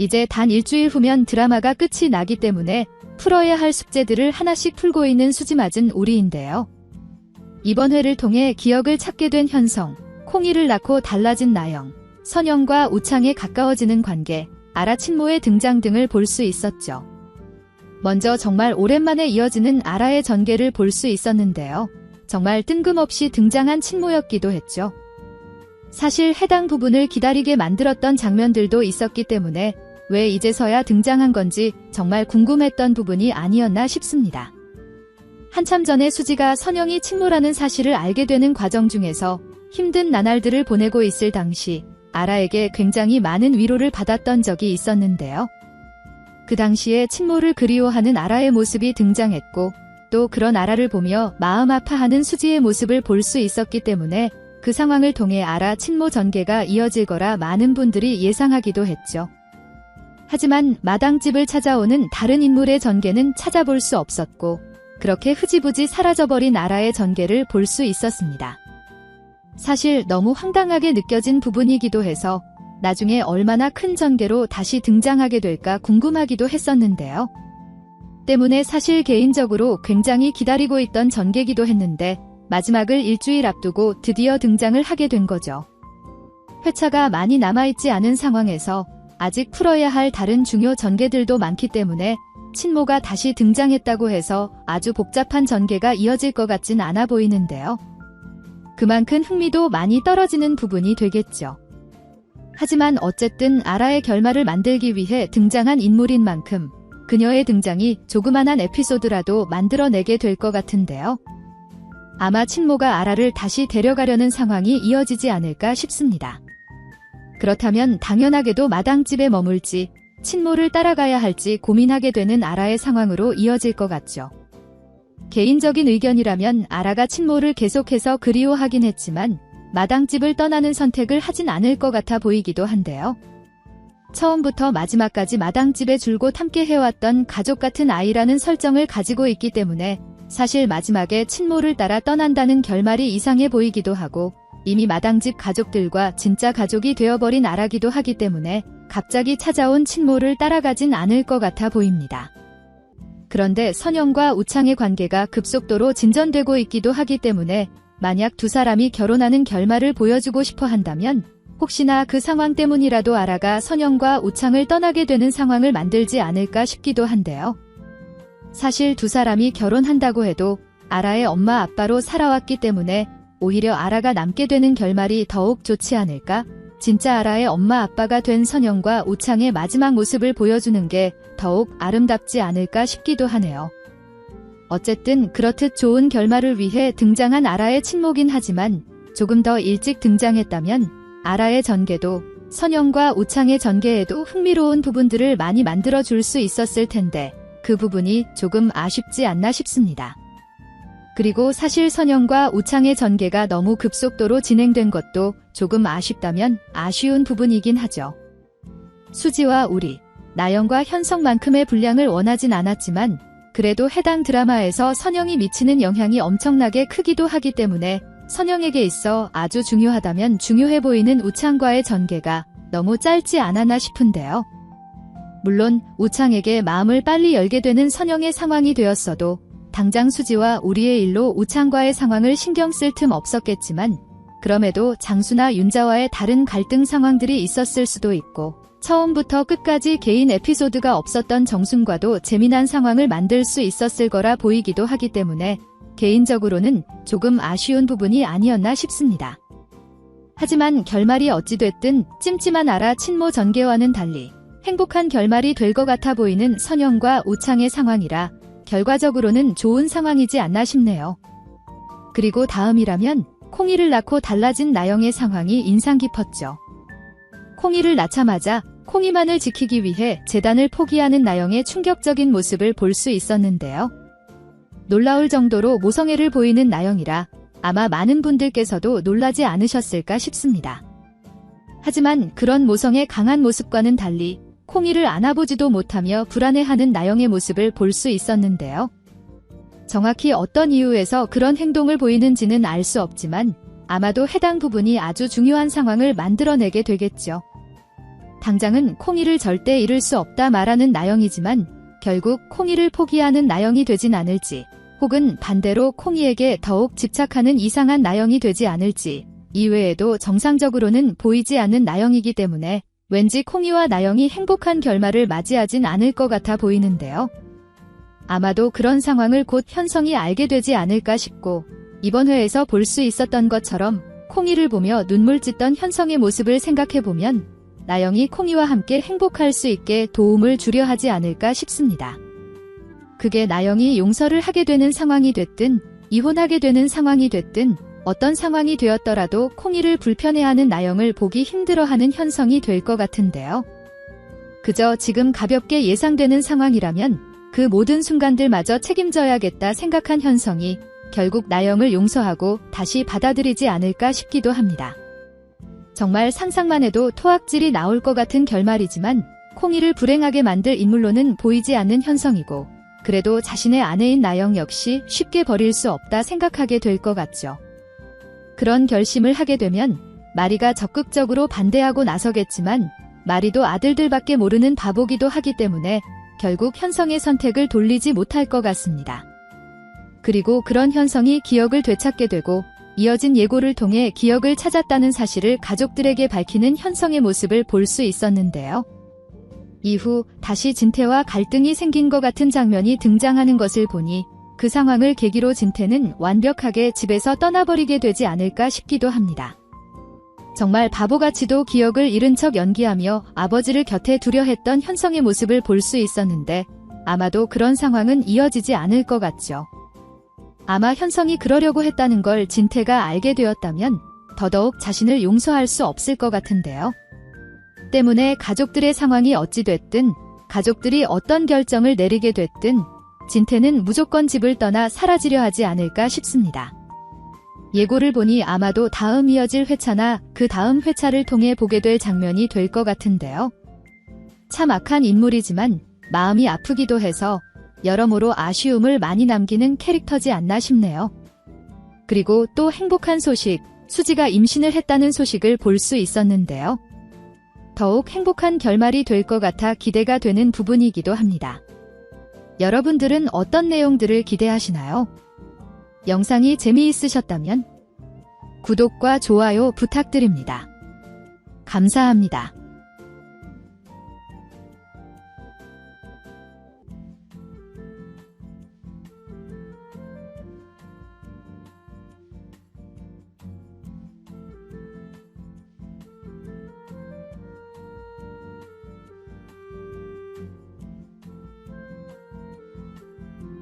이제 단 일주일 후면 드라마가 끝이 나기 때문에 풀어야 할 숙제들을 하나씩 풀고 있는 수지 맞은 우리인데요. 이번 회를 통해 기억을 찾게 된 현성, 콩이를 낳고 달라진 나영, 선영과 우창에 가까워지는 관계, 아라 친모의 등장 등을 볼 수 있었죠. 먼저 정말 오랜만에 이어지는 아라의 전개를 볼 수 있었는데요. 정말 뜬금없이 등장한 친모였기도 했죠. 사실 해당 부분을 기다리게 만들었던 장면들도 있었기 때문에 왜 이제서야 등장한 건지 정말 궁금했던 부분이 아니었나 싶습니다. 한참 전에 수지가 선영이 친모라는 사실을 알게 되는 과정 중에서 힘든 나날들을 보내고 있을 당시 아라에게 굉장히 많은 위로를 받았던 적이 있었는데요. 그 당시에 친모를 그리워하는 아라의 모습이 등장했고 또 그런 아라를 보며 마음 아파하는 수지의 모습을 볼 수 있었기 때문에 그 상황을 통해 아라 친모 전개가 이어질 거라 많은 분들이 예상하기도 했죠. 하지만 마당집을 찾아오는 다른 인물의 전개는 찾아볼 수 없었고 그렇게 흐지부지 사라져버린 아라의 전개를 볼 수 있었습니다. 사실 너무 황당하게 느껴진 부분이기도 해서 나중에 얼마나 큰 전개로 다시 등장하게 될까 궁금하기도 했었는데요. 때문에 사실 개인적으로 굉장히 기다리고 있던 전개기도 했는데 마지막을 일주일 앞두고 드디어 등장을 하게 된 거죠. 회차가 많이 남아있지 않은 상황에서 아직 풀어야 할 다른 중요 전개들도 많기 때문에 친모가 다시 등장했다고 해서 아주 복잡한 전개가 이어질 것 같진 않아 보이는데요. 그만큼 흥미도 많이 떨어지는 부분이 되겠죠. 하지만 어쨌든 아라의 결말을 만들기 위해 등장한 인물인 만큼 그녀의 등장이 조그만한 에피소드라도 만들어내게 될 것 같은데요. 아마 친모가 아라를 다시 데려가려는 상황이 이어지지 않을까 싶습니다. 그렇다면 당연하게도 마당집에 머물지 친모를 따라가야 할지 고민하게 되는 아라의 상황으로 이어질 것 같죠. 개인적인 의견이라면 아라가 친모를 계속해서 그리워하긴 했지만 마당집을 떠나는 선택을 하진 않을 것 같아 보이기도 한데요. 처음부터 마지막까지 마당집에 줄곧 함께 해왔던 가족 같은 아이라는 설정을 가지고 있기 때문에 사실 마지막에 친모를 따라 떠난다는 결말이 이상해 보이기도 하고 이미 마당집 가족들과 진짜 가족이 되어버린 아라기도 하기 때문에 갑자기 찾아온 친모를 따라가진 않을 것 같아 보입니다. 그런데 선영과 우창의 관계가 급속도로 진전되고 있기도 하기 때문에 만약 두 사람이 결혼하는 결말을 보여주고 싶어 한다면 혹시나 그 상황 때문이라도 아라가 선영과 우창을 떠나게 되는 상황을 만들지 않을까 싶기도 한데요. 사실 두 사람이 결혼한다고 해도 아라의 엄마 아빠로 살아왔기 때문에 오히려 아라가 남게 되는 결말이 더욱 좋지 않을까? 진짜 아라의 엄마 아빠가 된 선영과 우창의 마지막 모습을 보여주는 게 더욱 아름답지 않을까 싶기도 하네요. 어쨌든 그렇듯 좋은 결말을 위해 등장한 아라의 친모긴 하지만 조금 더 일찍 등장했다면 아라의 전개도 선영과 우창의 전개에도 흥미로운 부분들을 많이 만들어 줄 수 있었을 텐데 그 부분이 조금 아쉽지 않나 싶습니다. 그리고 사실 선영과 우창의 전개가 너무 급속도로 진행된 것도 조금 아쉽다면 아쉬운 부분이긴 하죠. 수지와 우리, 나영과 현성만큼의 분량을 원하진 않았지만 그래도 해당 드라마에서 선영이 미치는 영향이 엄청나게 크기도 하기 때문에 선영에게 있어 아주 중요하다면 중요해 보이는 우창과의 전개가 너무 짧지 않았나 싶은데요. 물론 우창에게 마음을 빨리 열게 되는 선영의 상황이 되었어도 당장 수지와 우리의 일로 우창과의 상황을 신경 쓸 틈 없었겠지만 그럼에도 장수나 윤자와의 다른 갈등 상황들이 있었을 수도 있고 처음부터 끝까지 개인 에피소드가 없었던 정순과도 재미난 상황을 만들 수 있었을 거라 보이기도 하기 때문에 개인적으로는 조금 아쉬운 부분이 아니었나 싶습니다. 하지만 결말이 어찌됐든 찜찜한 아라 친모 전개와는 달리 행복한 결말이 될 것 같아 보이는 선영과 우창의 상황이라 결과적으로는 좋은 상황이지 않나 싶네요. 그리고 다음이라면 콩이를 낳고 달라진 나영의 상황이 인상 깊었죠. 콩이를 낳자마자 콩이만을 지키기 위해 재단을 포기하는 나영의 충격적인 모습을 볼 수 있었는데요. 놀라울 정도로 모성애를 보이는 나영이라 아마 많은 분들께서도 놀라지 않으셨을까 싶습니다. 하지만 그런 모성의 강한 모습과는 달리 콩이를 안아보지도 못하며 불안해하는 나영의 모습을 볼 수 있었는데요. 정확히 어떤 이유에서 그런 행동을 보이는지는 알 수 없지만 아마도 해당 부분이 아주 중요한 상황을 만들어내게 되겠죠. 당장은 콩이를 절대 잃을 수 없다 말하는 나영이지만 결국 콩이를 포기하는 나영이 되진 않을지 혹은 반대로 콩이에게 더욱 집착하는 이상한 나영이 되지 않을지 이외에도 정상적으로는 보이지 않는 나영이기 때문에 왠지 콩이와 나영이 행복한 결말을 맞이하진 않을 것 같아 보이는데요. 아마도 그런 상황을 곧 현성이 알게 되지 않을까 싶고 이번 회에서 볼 수 있었던 것처럼 콩이를 보며 눈물 찢던 현성의 모습을 생각해보면 나영이 콩이와 함께 행복할 수 있게 도움을 주려 하지 않을까 싶습니다. 그게 나영이 용서를 하게 되는 상황이 됐든 이혼하게 되는 상황이 됐든 어떤 상황이 되었더라도 콩이를 불편해하는 나영을 보기 힘들어하는 현성이 될 것 같은데요. 그저 지금 가볍게 예상되는 상황이라면 그 모든 순간들마저 책임져야겠다 생각한 현성이 결국 나영을 용서하고 다시 받아들이지 않을까 싶기도 합니다. 정말 상상만 해도 토악질이 나올 것 같은 결말이지만 콩이를 불행하게 만들 인물로는 보이지 않는 현성이고 그래도 자신의 아내인 나영 역시 쉽게 버릴 수 없다 생각하게 될 것 같죠. 그런 결심을 하게 되면 마리가 적극적으로 반대하고 나서겠지만 마리도 아들들밖에 모르는 바보기도 하기 때문에 결국 현성의 선택을 돌리지 못할 것 같습니다. 그리고 그런 현성이 기억을 되찾게 되고 이어진 예고를 통해 기억을 찾았다는 사실을 가족들에게 밝히는 현성의 모습을 볼 수 있었는데요. 이후 다시 진태와 갈등이 생긴 것 같은 장면이 등장하는 것을 보니 그 상황을 계기로 진태는 완벽하게 집에서 떠나버리게 되지 않을까 싶기도 합니다. 정말 바보같이도 기억을 잃은 척 연기하며 아버지를 곁에 두려 했던 현성의 모습을 볼 수 있었는데 아마도 그런 상황은 이어지지 않을 것 같죠. 아마 현성이 그러려고 했다는 걸 진태가 알게 되었다면 더더욱 자신을 용서할 수 없을 것 같은데요. 때문에 가족들의 상황이 어찌됐든 가족들이 어떤 결정을 내리게 됐든 진태는 무조건 집을 떠나 사라지려 하지 않을까 싶습니다. 예고를 보니 아마도 다음 이어질 회차나 그 다음 회차를 통해 보게 될 장면이 될 것 같은데요. 참 악한 인물이지만 마음이 아프기도 해서 여러모로 아쉬움을 많이 남기는 캐릭터지 않나 싶네요. 그리고 또 행복한 소식, 수지가 임신을 했다는 소식을 볼 수 있었는데요. 더욱 행복한 결말이 될 것 같아 기대가 되는 부분이기도 합니다. 여러분들은 어떤 내용들을 기대하시나요? 영상이 재미있으셨다면 구독과 좋아요 부탁드립니다. 감사합니다.